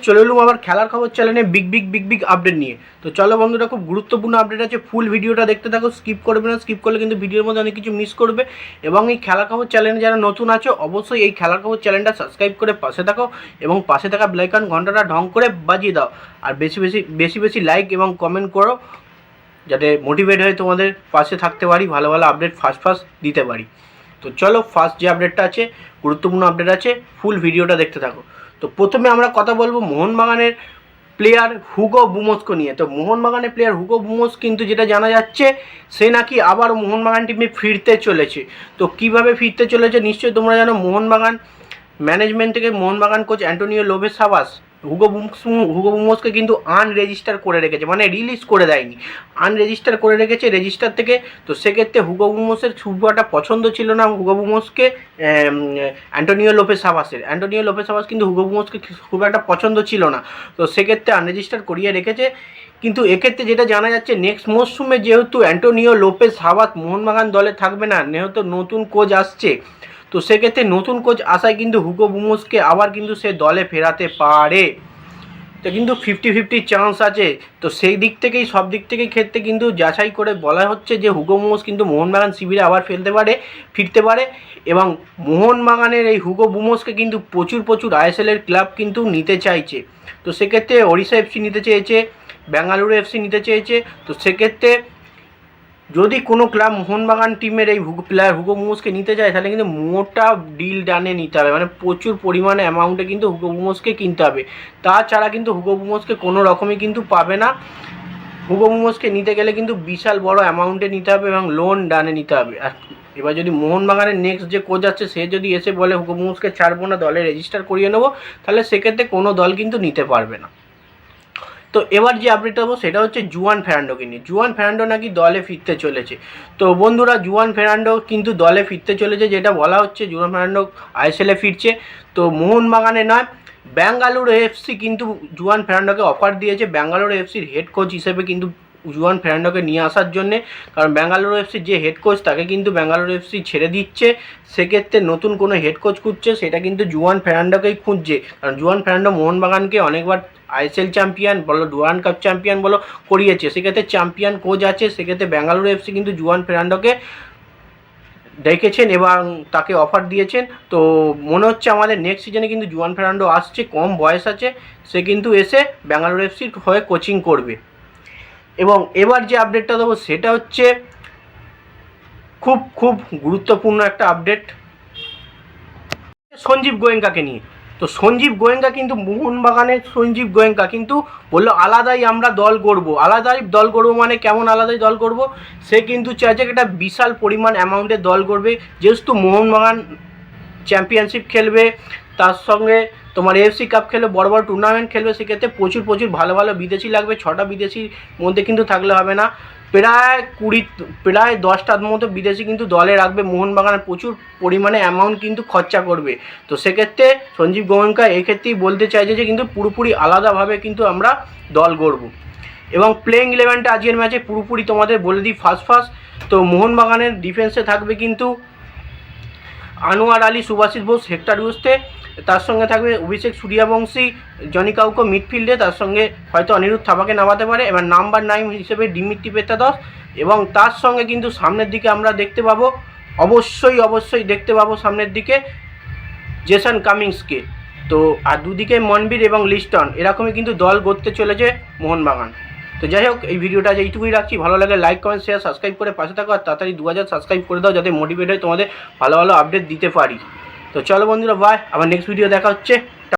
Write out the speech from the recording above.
চলে এলুম আবার খেলার খবর চ্যানেলে big big big big update নিয়ে। তো চলো বন্ধুরা, খুব গুরুত্বপূর্ণ আপডেট আছে। ফুল ভিডিওটা দেখতে থাকো স্কিপ করবে না স্কিপ করলে কিন্তু ভিডিওর মধ্যে অনেক কিছু মিস করবে। এবং এই খেলার খবর চ্যানেলে যারা নতুন আছো, অবশ্যই এই খেলার খবর চ্যানেলটা সাবস্ক্রাইব করে পাশে থাকো এবং পাশে থাকা ব্লাইকন ঘন্টাটা ঢং করে বাজিয়ে দাও। আর বেশি বেশি বেশি বেশি লাইক এবং কমেন্ট করো, যাতে মোটিভেট হয়ে তোমাদের পাশে থাকতে পারি, ভালো ভালো আপডেট ফার্স্ট ফার্স্ট দিতে পারি। তো চলো ফার্স্ট যে আপডেটটা আছে, গুরুত্বপূর্ণ আপডেট আছে ফুল ভিডিওটা দেখতে থাকো। তো প্রথমে আমরা কথা বলব মোহনবাগানের প্লেয়ার হুগো বুমোসকে নিয়ে। তো মোহনবাগানের প্লেয়ার হুগো বুমোস কিন্তু যেটা জানা যাচ্ছে, সে নাকি আবার মোহনবাগান টিমে ফিরতে চলেছে। তো কীভাবে ফিরতে চলেছে নিশ্চয়ই তোমরা জানো, মোহনবাগান ম্যানেজমেন্ট থেকে মোহনবাগান কোচ অ্যান্টোনিও লোভে সাবাস হুগো বুমস হুগো বুমোসকে কিন্তু আনরেজিস্টার করে রেখেছে মানে রিলিজ করে দেয়নি। আনরেজিস্টার করে রেখেছে রেজিস্টার থেকে, তো সেক্ষেত্রে হুগো বুমোসের একটা পছন্দ ছিল না হুগো বুমোসকে অ্যান্টোনিও লোপে সাবাসের অ্যান্টোনিও লোপে সাবাস কিন্তু হুগো বুমোসকে খুব একটা পছন্দ ছিল না। তো সেক্ষেত্রে আনরেজিস্টার করিয়ে রেখেছে। কিন্তু এক্ষেত্রে যেটা জানা যাচ্ছে নেক্সট মরশুমে যেহেতু অ্যান্টোনিও লোপেস হাবাত মোহনবাগান দলে থাকবে না, যেহেতু নতুন কোচ আসছে তো সেক্ষেত্রে নতুন কোচ আসায় কিন্তু হুগো বুমোসকে আবার কিন্তু সে দলে ফেরাতে পারে। তো কিন্তু ফিফটি ফিফটি চান্স আছে। তো সেই দিক থেকেই, সব দিক থেকেই ক্ষেত্রে কিন্তু যাচাই করে বলা হচ্ছে যে হুগো বুমোস কিন্তু মোহনবাগান শিবিরে আবার ফেলতে পারে, ফিরতে পারে এবং মোহনবাগানের এই হুগো বুমোসকে কিন্তু প্রচুর প্রচুর আইএসএলের ক্লাব কিন্তু নিতে চাইছে। তো সেক্ষেত্রে ওড়িশা এফসি নিতে চেয়েছে বেঙ্গালুরু এফসি নিতে চেয়েছে। তো সেক্ষেত্রে যদি কোনো ক্লাব মোহনবাগান টিমের এই হুগো প্লেয়ার হুগো মোমোসকে নিতে চায় তাহলে কিন্তু মোটা ডিল ডানে নিতে হবে। মানে প্রচুর পরিমাণে অ্যামাউন্টে কিন্তু হুগো মোমোসকে কিনতে হবে। তাছাড়া কিন্তু হুগো মোমোসকে কোনো রকমই কিন্তু পাবে না। হুগো মোমোসকে নিতে গেলে কিন্তু বিশাল বড় অ্যামাউন্টে নিতে হবে এবং লোন ডানে নিতে হবে। আর এবার যদি মোহনবাগানের নেক্সট যে কোচ আছে, সে যদি এসে বলে, হুগো মোমোসকে ছাড়বো না, দলে রেজিস্টার করিয়ে নেব, তাহলে সেক্ষেত্রে কোনো দল কিন্তু নিতে পারবে না। তো এবার যে আপডেট হব সেটা হচ্ছে জুয়ান ফেরান্ডোকে নিয়ে। জুয়ান ফেরান্ডো নাকি দলে ফিরতে চলেছে। তো বন্ধুরা, জুয়ান ফেরান্ডো কিন্তু দলে ফিরতে চলেছে, যেটা বলা হচ্ছে জুয়ান ফেরান্ডো আইএসএলে ফিরছে। তো মোহনবাগানে নয়, ব্যাঙ্গালুরু এফসি কিন্তু জুয়ান ফেরান্ডোকে অফার দিয়েছে। ব্যাঙ্গালুরু এফসির হেড কোচ হিসেবে কিন্তু জুয়ান ফেরান্ডোকে নিয়ে আসার জন্যে, কারণ ব্যাঙ্গালোর এফসির যে হেড কোচ তাকে কিন্তু ব্যাঙ্গালুরু এফসি ছেড়ে দিচ্ছে। সেক্ষেত্রে নতুন কোনো হেড কোচ খুঁজছে, সেটা কিন্তু জুয়ান ফেরান্ডোকেই খুঁজছে। কারণ জুয়ান ফেরান্ডো মোহনবাগানকে অনেকবার আইএসএল চ্যাম্পিয়ন বলো ডুয়ান কাপ চ্যাম্পিয়ন বলো, করিয়েছে। সেক্ষেত্রে চ্যাম্পিয়ন কোচ আছে, সেক্ষেত্রে ব্যাঙ্গালুরু এফসি কিন্তু জুয়ান ফেরান্ডোকে দেখেছেন এবং তাকে অফার দিয়েছেন। তো মনে হচ্ছে আমাদের নেক্সট সিজনে কিন্তু জুয়ান ফেরান্ডো আসছে, কম বয়স আছে, সে কিন্তু এসে ব্যাঙ্গালুরু এফসির হয়ে কোচিং করবে। এবং এবার যে আপডেটটা দেবো সেটা হচ্ছে খুব খুব গুরুত্বপূর্ণ একটা আপডেট সঞ্জীব গোয়েঙ্কাকে নিয়ে। তো সঞ্জীব গোয়েঙ্কা কিন্তু মোহনবাগানের সঞ্জীব গোয়েঙ্কা কিন্তু বলল, আলাদাই আমরা দল করব আলাদাই দল করব মানে কেমন আলাদাই দল করব সে কিন্তু চাইছে একটা বিশাল পরিমাণ অ্যামাউন্টের দল করবে যেহেতু মোহনবাগান চ্যাম্পিয়নশিপ খেলবে, তার সঙ্গে তোমার এফসি কাপ খেলবে, বড় বড় টুর্নামেন্ট খেলবে, সেক্ষেত্রে প্রচুর প্রচুর ভালো ভালো বিদেশি লাগবে, ছটা বিদেশির মধ্যে কিন্তু থাকলে হবে না। প্রায় কুড়ি, প্রায় দশটার মতো বিদেশি কিন্তু দলে রাখবে মোহনবাগানের প্রচুর পরিমাণে অ্যামাউন্ট কিন্তু খরচা করবে। তো সেক্ষেত্রে সঞ্জীব গোয়েঙ্কা এক্ষেত্রেই বলতে চাইছে যে কিন্তু পুরোপুরি আলাদাভাবে কিন্তু আমরা দল গড়ব। এবং প্লেইং ইলেভেনটা আজকের ম্যাচে পুরোপুরি তোমাদের বলে দিই ফার্স্ট ফার্স্ট তো মোহনবাগানের ডিফেন্সে থাকবে কিন্তু আনোয়ার আলী, সুভাষিস বোস, হেক্টর ইউস্তে। তার সঙ্গে থাকবে অভিষেক সূর্যবংশী, জনি কাউকো মিডফিল্ডে। তার সঙ্গে হয়তো অনিরুদ্ধ থাপাকে নামাতে পারে। এবার নাম্বার নাইন হিসেবে ডিমিত্রি পেত্তাদস এবং তার সঙ্গে কিন্তু সামনের দিকে আমরা দেখতে পাবো, অবশ্যই অবশ্যই দেখতে পাবো সামনের দিকে, জেসন কামিংসকে। তো আর দুদিকে মনবীর এবং লিস্টন, এরকমই কিন্তু দল গড়তে চলেছে মোহনবাগান। তো যাই হোক, এই ভিডিওটা আজ এইটুকুই রাখছি। ভালো লাগে লাইক কমেন্ট শেয়ার সাবস্ক্রাইব করে পাশে থাকো, আর তাড়াতাড়ি দু হাজার সাবস্ক্রাইব করে দাও যাতে মোটিভেট হয়ে তোমাদের ভালো ভালো আপডেট দিতে পারি। তো চলো বন্ধুরা বাই আবার নেক্সট ভিডিও দেখা হচ্ছে।